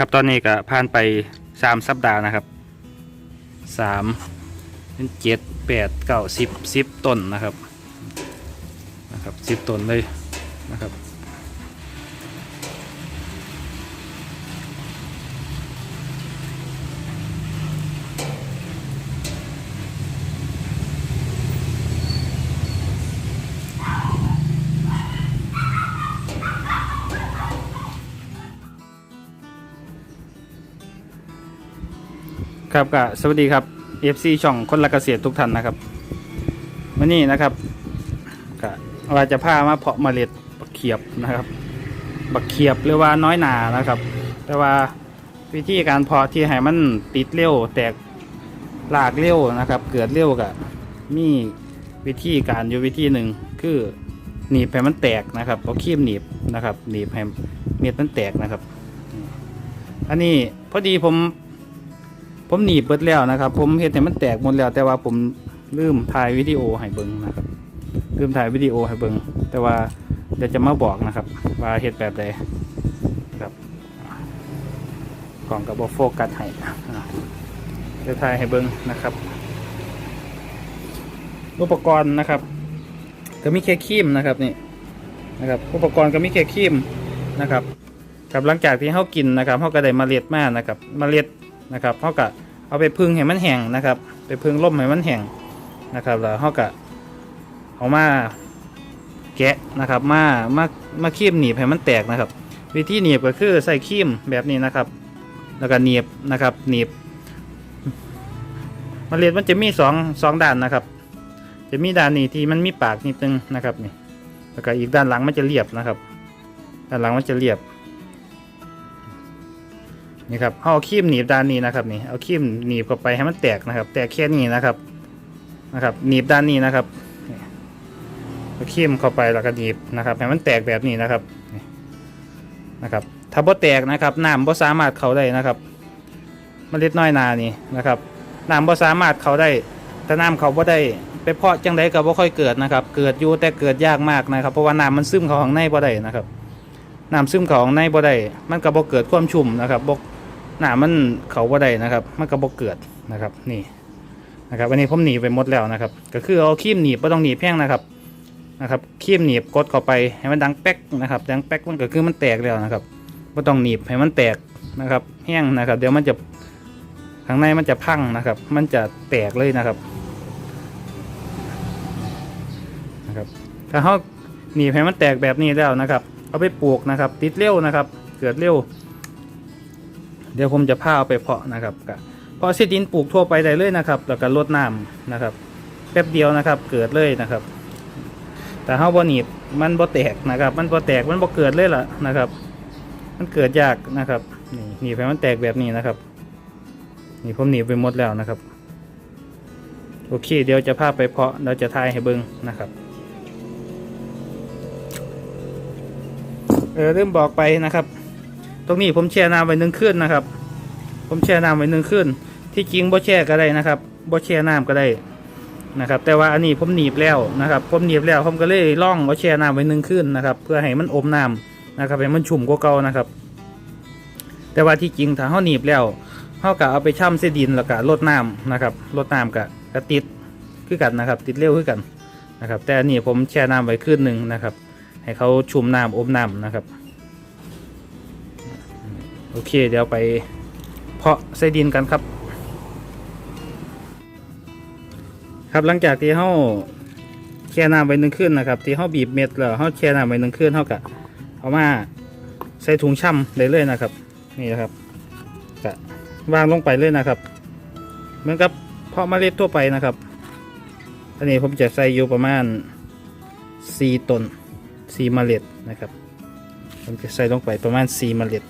ครับตอนนี้ก็ผ่านไปสามสัปดาห์นะครับสามเจ็ดแปดเก้าสิบสิบต้นนะครับนะครับสิบต้นเลยนะครับ ครับก็สวัสดีครับ FC ช่องคนละเกษตรทุกท่านนะครับวันนี้นะครับก็ว่าจะพามาเพาะเมล็ดบักเขียบนะครับ บักเขียบหรือว่าน้อยหนานะครับ แต่ว่าวิธีการเพาะที่ให้มันติดเร็วแตกหลากเร็วนะครับ เกิดเร็วกับมีวิธีการอยู่วิธีหนึ่งคือหนีบให้มันแตกนะครับเอาคีบหนีบนะครับ หนีบให้เม็ดมันแตกนะครับ อันนี้พอดีผม ผมหนีบเบิดแล้วนะครับ ผมเห็นแต่มันแตกหมดแล้ว แต่ว่าผมลืมถ่ายวิดีโอให้เบิ่งนะครับลืมถ่ายวิดีโอให้เบิ่งแต่ว่าเดี๋ยวจะมาบอกนะครับ ว่าเฮ็ดแบบใดนะครับกล่องกับบโฟกัสให้อะเดี๋ยวถ่ายให้เบิ่งนะครับ อุปกรณ์นะครับ ก็มีแค่ครีมนะครับนี่นะครับ อุปกรณ์ก็มีแค่ครีมนะครับกับหลังจากที่เขากินนะครับเขาก็ได้เมล็ดมานะครับเล็ด นะครับเขาก็เอาไปพึ่งให้มันแห้งนะครับ ไปพึ่งล่มให้มันแห้งนะครับแล้วเขาก็เอามาแกะนะครับ มามามาคีบหนีบให้มันแตกนะครับ วิธีหนีบก็คือใส่คีมแบบนี้นะครับ แล้วก็หนีบนะครับหนีบมันเรียนมันจะมีสองสองด้านนะครับ จะมีด้านนี้ที่มันมีปากนิดนึงนะครับนี่แล้วก็อีกด้านหลังมันจะเรียบนะครับ ด้านหลังมันจะเรียบ นี่ครับเอาคีมหนีบด้านนี้นะครับนี่เอาคีมหนีบเข้าไปให้มันแตกนะครับ แตกแค่นี้นะครับนะครับ หนีบด้านนี้นะครับเอาคีมเข้าไปแล้วก็หนีบนะครับให้มันแตกแบบนี้นะครับนะครับ ถ้าบ่แตกนะครับน้ำบ่สามารถเข้าได้นะครับเมล็ดน้อยนานี่นะครับน้ำบ่สามารถเข้าได้ถ้าน้ำเข้าบ่ได้ไปเพาะจังไดก็บ่ค่อยเกิดนะครับ เกิดอยู่แต่เกิดยากมากนะครับ เพราะว่าน้ำมันซึมเข้าข้างในบ่ได้นะครับน้ำซึมเข้าข้างในบ่ได้มันก็บ่เกิดความชุ่มนะครับบ่ หนามันเขาบ่ได้นะครับ มันก็บ่เกิดนะครับนี่นะครับอันนี้ผมหนีไปหมดแล้วนะครับ ก็คือเอาคีมหนีบไม่ต้องหนีบแพ่งนะครับนะครับคีมหนีบกดเข้าไปให้มันดังแป๊กนะครับดังแป๊กมันก็คือมันแตกแล้วนะครับไม่ต้องหนีบให้มันแตกนะครับแห้งนะครับ เดี๋ยวมันจะข้างในมันจะพังนะครับ มันจะแตกเลยนะครับนะครับถ้าเขาหนีบให้มันแตกแบบนี้แล้วนะครับ เอาไปปลูกนะครับ ติดเร็วนะครับ เกิดเร็ว เดี๋ยวผมจะพาเอาไปเพาะนะครับกะเพาะเศษดินปลูกทั่วไปได้เลยนะครับ แล้วก็รดน้ำนะครับ แป๊บเดียวนะครับ เกิดเลยนะครับ แต่เฮาบ่หนีบมันบ่แตกนะครับ มันบ่แตกมันบ่เกิดเลยล่ะนะครับ มันเกิดยากนะครับ นี่หนีบให้มันแตกแบบนี้นะครับ นี่ผมหนีบไปหมดแล้วนะครับ โอเค เดี๋ยวจะพาไปเพาะเราจะทายให้เบิ่งนะครับเออลืมบอกไปนะครับ ตรงนี้ผมแช่น้ำไว้หนึ่งคืนนะครับ ผมแช่น้ำไว้หนึ่งคืนที่จริงบ่แช่ก็ได้นะครับบ่แช่น้ำก็ได้นะครับ แต่ว่าอันนี้ผมหนีบแล้วนะครับ ผมหนีบแล้วผมก็เลยล่องเอาแช่น้ำไว้หนึ่งคืนนะครับ เพื่อให้มันอมน้ำนะครับให้มันชุ่มกว่าเก่านะครับ แต่ว่าที่จริงถ้าเขาหนีบแล้วเขาก็เอาไปช่ำเสดินแล้วก็ลดน้ำนะครับลดน้ำก็ก็ติดคือกันนะครับ ติดเร็วคือกันนะครับ แต่อันนี้ผมแช่น้ำไว้คืนหนึ่งนะครับ ให้เขาชุ่มน้ำอมน้ำนะครับ โอเค เดี๋ยวไปเพาะใส่ดินกันครับ ครับหลังจากที่เขาแช่น้ำไว้หนึ่งคืนนะครับ ที่เขาบีบเม็ดแล้วเขาแช่น้ำไว้หนึ่งคืนเขากะเอามาใส่ถุงช่ำเลยเลยนะครับ นี่นะครับกะวางลงไปเลยนะครับเหมือนกับเพาะเมล็ดทั่วไปนะครับ อันนี้ผมจะใส่อยู่ประมาณสี่ตนสี่เมล็ดนะครับผมจะใส่ลงไปประมาณสี่เมล็ด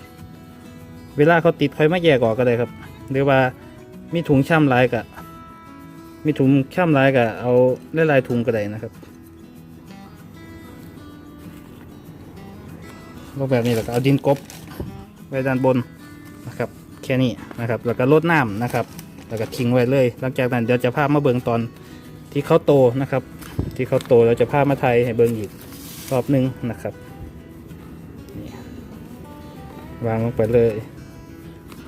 เวลาเขาติดค่อยมาแยกออกก็ได้ครับ หรือว่ามีถุงช่ำลายกะมีถุงช่ำลายกะเอาหลายๆถุงก็ได้นะครับก็แบบนี้แล้วก็เอาดินกบไว้ด้านบนนะครับแค่นี้นะครับแล้วก็ลดน้ำนะครับ แล้วก็ทิ้งไว้เลย หลังจากนั้นเดี๋ยวจะพามาเบิ่งตอนที่เขาโตนะครับ ที่เขาโตเราจะพามาไทยให้เบิ่งอีกรอบหนึงนะครับวางลงไปเลย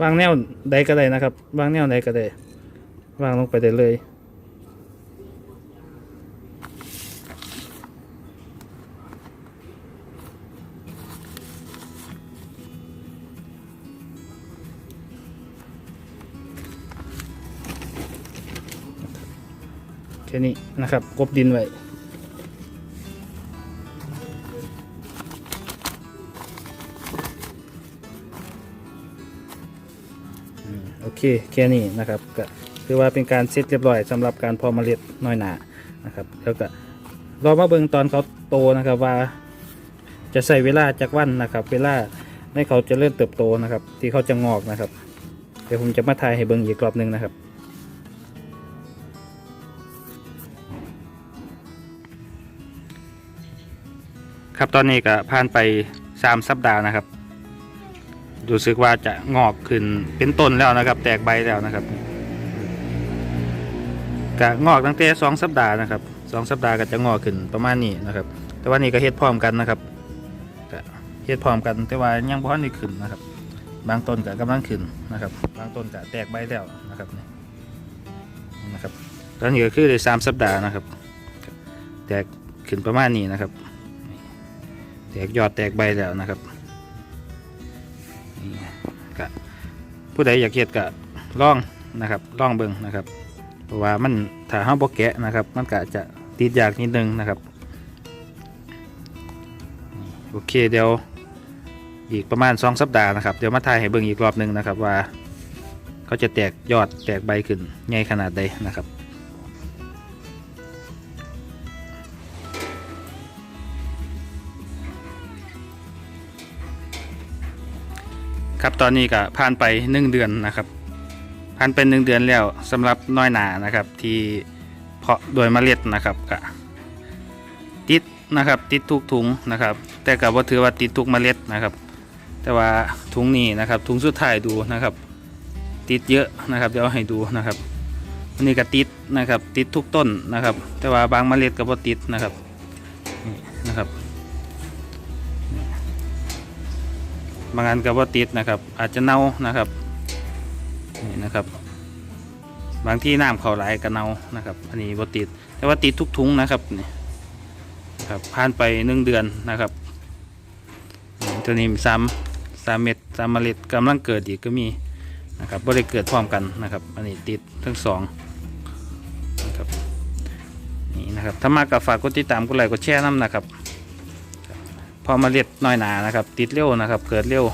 วางแนวใดก็ได้นะครับ วางแนวใดก็ได้ วางลงไปได้เลยแค่นี้นะครับกบดินไว้ เคแค่นี้นะครับก็คือว่าเป็นการเซตเรียบร้อยสำหรับการพอเมล็ดน้อยหนานะครับแล้วก็รอมาเบิ่งตอนเขาโตนะครับว่า จะใส่เวลาจากวันนะครับ เวลาให้เขาจะเริ่มเติบโตนะครับ ที่เขาจะงอกนะครับ เดี๋ยวผมจะมาถ่ายให้เบิ่งอีกรอบหนึงนะครับครับตอนนี้ก็ผ่านไปสามสัปดาห์นะครับ รู้สึกว่าจะงอกขึ้นเป็นต้นแล้วนะครับ แตกใบแล้วนะครับก็งอกตั้งแต่สองสัปดาห์นะครับสองสัปดาห์ก็จะงอกขึ้นประมาณนี้นะครับ แต่ว่านี่ก็เฮ็ดพร้อมกันนะครับเฮ็ดพร้อมกันแต่ว่ายังบ่ทันได้ขึ้นนะครับ บางต้นก็กำลังขึ้นนะครับ บางต้นก็แตกใบแล้วนะครับนี่นะครับตอนนี้ก็คือได้สามสัปดาห์นะครับ แตกขึ้นประมาณนี้นะครับ แตกยอดแตกใบแล้วนะครับ ผู้ใดอยากเฮ็ดก็ลองนะครับลองเบิ่งนะครับ เพราะว่ามันถ้าเฮาบ่แกะนะครับ มันก็จะติดยากนิดนึงนะครับโอเคเดี๋ยวอีกประมาณ 2 สัปดาห์นะครับ เดี๋ยวมาถ่ายให้เบิ่งอีกรอบหนึงนะครับว่า เขาจะแตกยอดแตกใบขึ้นใหญ่ขนาดใดนะครับ ครับตอนนี้ก็ผ่านไปหนึ่งเดือนนะครับผ่านไปหนึ่งเดือนแล้วสำหรับน้อยหนานะครับ ที่เพาะโดยเมล็ดนะครับก็ติดนะครับ ติดทุกถุงนะครับ แต่กับว่าถือว่าติดทุกเมล็ดนะครับ แต่ว่าถุงนี้นะครับถุงสุดท้ายดูนะครับ ติดเยอะนะครับเดี๋ยวให้ดูนะครับอันนี้ก็ติดนะครับ ติดทุกต้นนะครับ แต่ว่าบางเมล็ดก็บ่ติดนะครับนี่นะครับ บางอันก็บ่ติดนะครับ อาจจะเน่านะครับนี่นะครับ บางที่น้ำเขาไหลก็เน่านะครับ อันนี้บ่ติด แต่ว่าติดทุกถุงนะครับนี่ครับผ่านไปหนึ่งเดือนนะครับตัวนี้สามสามเม็ดสามเมล็ดกำลังเกิดอีกก็มีนะครับบ่ได้เกิดพร้อมกันนะครับ อันนี้ติดทั้งสองนะครับนี่นะครับถ้ามากับฝากกดติดตามกดไลค์กดแชร์น้ำนะครับ พอมาเล็ดน้อยหนานะครับ ติดเร็วนะครับ เกิดเร็ว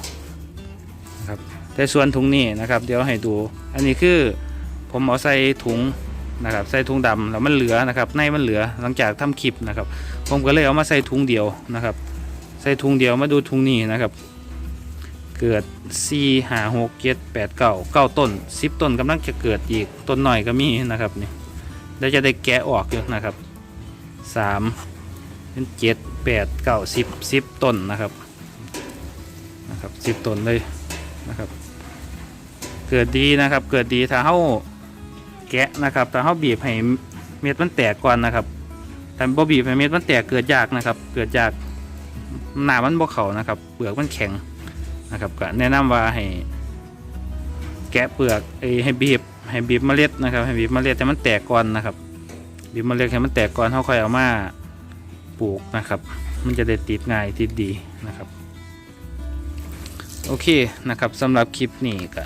นะครับแต่ส่วนถุงนี้นะครับ เดี๋ยวให้ดู อันนี้คือผมเอาใส่ถุงนะครับ ใส่ถุงดำแล้วมันเหลือนะครับในมันเหลือหลังจากทำคลิปนะครับ ผมก็เลยเอามาใส่ถุงเดียวนะครับ ใส่ถุงเดียวมาดูถุงนี้นะครับ เกิด4 5 6 7 8 9 9ต้น 10 ต้นกำลังจะเกิดอีกต้นหน่อยก็มีนะครับนี่เดี๋ยวจะได้แกะออกอยู่นะครับสามเป็นเจ็ด แปดเก้าสิบสิบต้นนะครับนะครับสิบต้นเลยนะครับ เกิดดีนะครับ เกิดดีถ้าเฮาแกะนะครับถ้าเฮาบีบให้เม็ดมันแตกก่อนนะครับถ้าบ่บีบให้เม็ดมันแตกเกิดยากนะครับ เกิดยากหนามันบ่เข้านะครับ เปลือกมันแข็งนะครับก็แนะนำว่าให้แกะเปลือกเอ้ให้บีบให้บีบเมล็ดนะครับให้บีบเมล็ดให้มันแตกก่อนนะครับบีบเมล็ดให้มันแตกก่อนเฮาค่อยเอามา ปลูกนะครับ มันจะได้ติดง่ายติดดีนะครับ โอเคนะครับสำหรับคลิปนี้ก็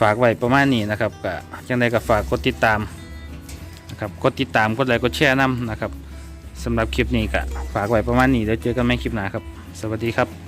ฝากไว้ประมาณนี้นะครับก็ยังไงก็ฝากกดติดตามนะครับกดติดตามกดไลค์กดแชร์นํนะครับสำหรับคลิปนี้ก็ฝากไว้ประมาณนี้แล้วเจอกันใหม่คลิปหน้าครับ สวัสดีครับ